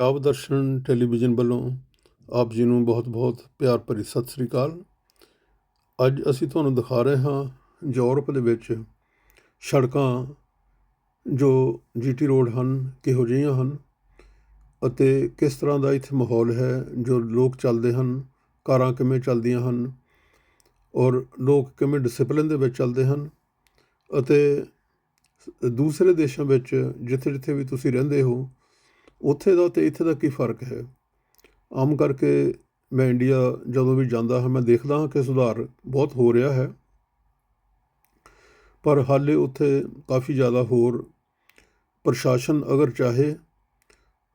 ਪੰਜਾਬ ਦਰਸ਼ਨ television ਵੱਲੋਂ ਆਪ ਜੀ ਨੂੰ ਬਹੁਤ-ਬਹੁਤ ਪਿਆਰ ਭਰੀ ਸਤਿ ਸ੍ਰੀ ਅਕਾਲ। ਅੱਜ ਅਸੀਂ ਤੁਹਾਨੂੰ ਦਿਖਾ ਰਹੇ ਹਾਂ ਯੂਰਪ ਦੇ ਵਿੱਚ ਸੜਕਾਂ ਜੋ ਜੀਟੀ ਰੋਡ ਹਨ ਕਿਹੋ ਜਿਹੀਆਂ ਹਨ ਅਤੇ ਕਿਸ ਤਰ੍ਹਾਂ ਦਾ ਇੱਥੇ ਮਾਹੌਲ ਹੈ ਜੋ ਲੋਕ ਚੱਲਦੇ ਹਨ, ਕਾਰਾਂ ਕਿਵੇਂ ਚੱਲਦੀਆਂ ਹਨ ਔਰ ਲੋਕ ਕਿਵੇਂ ਡਿਸਪਲਿਨ ਦੇ ਵਿੱਚ ਚੱਲਦੇ ਹਨ ਅਤੇ ਦੂਸਰੇ ਦੇਸ਼ਾਂ ਵਿੱਚ ਜਿੱਥੇ-ਜਿੱਥੇ ਵੀ ਤੁਸੀਂ ਰਹਿੰਦੇ ਹੋ ਉੱਥੇ ਦਾ ਤੇ ਇੱਥੇ ਦਾ ਕੀ ਫ਼ਰਕ ਹੈ? ਆਮ ਕਰਕੇ ਮੈਂ ਇੰਡੀਆ ਜਦੋਂ ਵੀ ਜਾਂਦਾ ਹਾਂ, ਮੈਂ ਦੇਖਦਾ ਹਾਂ ਕਿ ਸੁਧਾਰ ਬਹੁਤ ਹੋ ਰਿਹਾ ਹੈ। ਪਰ ਹਾਲੇ ਉੱਥੇ ਕਾਫੀ ਜ਼ਿਆਦਾ ਹੋਰ ਪ੍ਰਸ਼ਾਸਨ ਅਗਰ ਚਾਹੇ,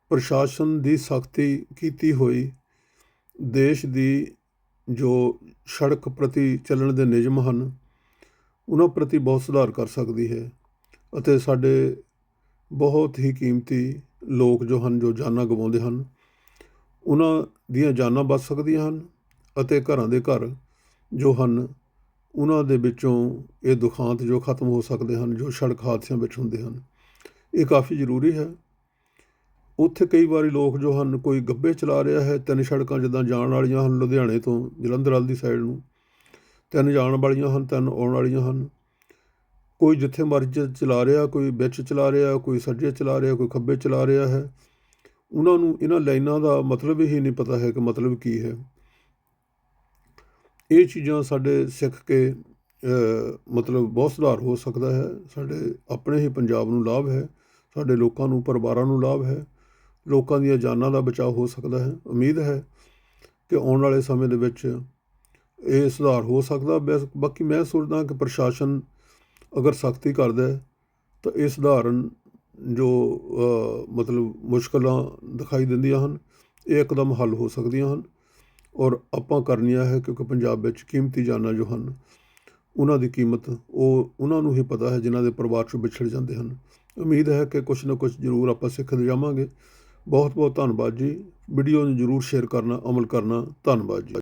ਪ੍ਰਸ਼ਾਸਨ ਦੀ ਸਖਤੀ ਕੀਤੀ ਹੋਈ, ਦੇਸ਼ ਦੀ ਜੋ ਸੜਕ ਪ੍ਰਤੀ ਚੱਲਣ ਦੇ ਨਿਯਮ ਹਨ, ਉਹਨਾਂ ਪ੍ਰਤੀ ਬਹੁਤ ਸੁਧਾਰ ਕਰ ਸਕਦੀ ਹੈ। ਅਤੇ ਸਾਡੇ ਬਹੁਤ ਹੀ ਕੀਮਤੀ ਲੋਕ ਜੋ ਹਨ, ਜੋ ਜਾਨਾਂ ਗਵਾਉਂਦੇ ਹਨ, ਉਹਨਾਂ ਦੀਆਂ ਜਾਨਾਂ ਬਚ ਸਕਦੀਆਂ ਹਨ ਅਤੇ ਘਰਾਂ ਦੇ ਘਰ ਜੋ ਹਨ, ਉਹਨਾਂ ਦੇ ਵਿੱਚੋਂ ਇਹ ਦੁਖਾਂਤ ਜੋ ਖਤਮ ਹੋ ਸਕਦੇ ਹਨ, ਜੋ ਸੜਕ ਹਾਦਸਿਆਂ ਵਿੱਚ ਹੁੰਦੇ ਹਨ। ਇਹ ਕਾਫੀ ਜ਼ਰੂਰੀ ਹੈ। ਉੱਥੇ ਕਈ ਵਾਰੀ ਲੋਕ ਜੋ ਹਨ, ਕੋਈ ਗੱਬੇ ਚਲਾ ਰਿਹਾ ਹੈ, ਤਿੰਨ ਸੜਕਾਂ ਜਿੱਦਾਂ ਜਾਣ ਵਾਲੀਆਂ ਹਨ, ਲੁਧਿਆਣੇ ਤੋਂ ਜਲੰਧਰ ਵਾਲੀ ਸਾਈਡ ਨੂੰ, ਤਿੰਨ ਜਾਣ ਵਾਲੀਆਂ ਹਨ, ਤਿੰਨ ਆਉਣ ਵਾਲੀਆਂ ਹਨ ਕੋਈ ਜਿੱਥੇ ਮਰਜ਼ੀ ਚਲਾ ਰਿਹਾ, ਕੋਈ ਵਿੱਚ ਚਲਾ ਰਿਹਾ, ਕੋਈ ਸੱਜੇ ਚਲਾ ਰਿਹਾ, ਕੋਈ ਖੱਬੇ ਚਲਾ ਰਿਹਾ ਹੈ। ਉਹਨਾਂ ਨੂੰ ਇਹਨਾਂ ਲਾਈਨਾਂ ਦਾ ਮਤਲਬ ਹੀ ਨਹੀਂ ਪਤਾ ਹੈ ਕਿ ਮਤਲਬ ਕੀ ਹੈ। ਇਹ ਚੀਜ਼ਾਂ ਸਾਡੇ ਸਿੱਖ ਕੇ ਮਤਲਬ ਬਹੁਤ ਸੁਧਾਰ ਹੋ ਸਕਦਾ ਹੈ। ਸਾਡੇ ਆਪਣੇ ਹੀ ਪੰਜਾਬ ਨੂੰ ਲਾਭ ਹੈ। ਸਾਡੇ ਲੋਕਾਂ ਨੂੰ, ਪਰਿਵਾਰਾਂ ਨੂੰ ਲਾਭ ਹੈ। ਲੋਕਾਂ ਦੀਆਂ ਜਾਨਾਂ ਦਾ ਬਚਾਅ ਹੋ ਸਕਦਾ ਹੈ। ਉਮੀਦ ਹੈ ਕਿ ਆਉਣ ਵਾਲੇ ਸਮੇਂ ਦੇ ਵਿੱਚ ਇਹ ਸੁਧਾਰ ਹੋ ਸਕਦਾ। ਬਸ- ਬਾਕੀ ਮੈਂ ਸੋਚਦਾ ਕਿ ਪ੍ਰਸ਼ਾਸਨ ਅਗਰ ਸਖਤੀ ਕਰਦਾ ਤਾਂ ਇਹ ਸਧਾਰਨ ਜੋ ਮਤਲਬ ਮੁਸ਼ਕਲਾਂ ਦਿਖਾਈ ਦਿੰਦੀਆਂ ਹਨ, ਇਹ ਇੱਕਦਮ ਹੱਲ ਹੋ ਸਕਦੀਆਂ ਹਨ। ਔਰ ਆਪਾਂ ਕਰਨੀਆਂ ਹੈ, ਕਿਉਂਕਿ ਪੰਜਾਬ ਵਿੱਚ ਕੀਮਤੀ ਜਾਨਾਂ ਜੋ ਹਨ, ਉਹਨਾਂ ਦੀ ਕੀਮਤ, ਉਹ ਉਹਨਾਂ ਨੂੰ ਹੀ ਪਤਾ ਹੈ, ਜਿਨ੍ਹਾਂ ਦੇ ਪਰਿਵਾਰ ਚੋਂ ਵਿਛੜ ਜਾਂਦੇ ਹਨ। ਉਮੀਦ ਹੈ ਕਿ ਕੁਝ ਨਾ ਕੁਝ ਜ਼ਰੂਰ ਆਪਾਂ ਸਿੱਖਦੇ ਜਾਵਾਂਗੇ। ਬਹੁਤ ਬਹੁਤ ਧੰਨਵਾਦ ਜੀ। ਵੀਡੀਓ ਨੂੰ ਜ਼ਰੂਰ ਸ਼ੇਅਰ ਕਰਨਾ, ਅਮਲ ਕਰਨਾ ਧੰਨਵਾਦ ਜੀ।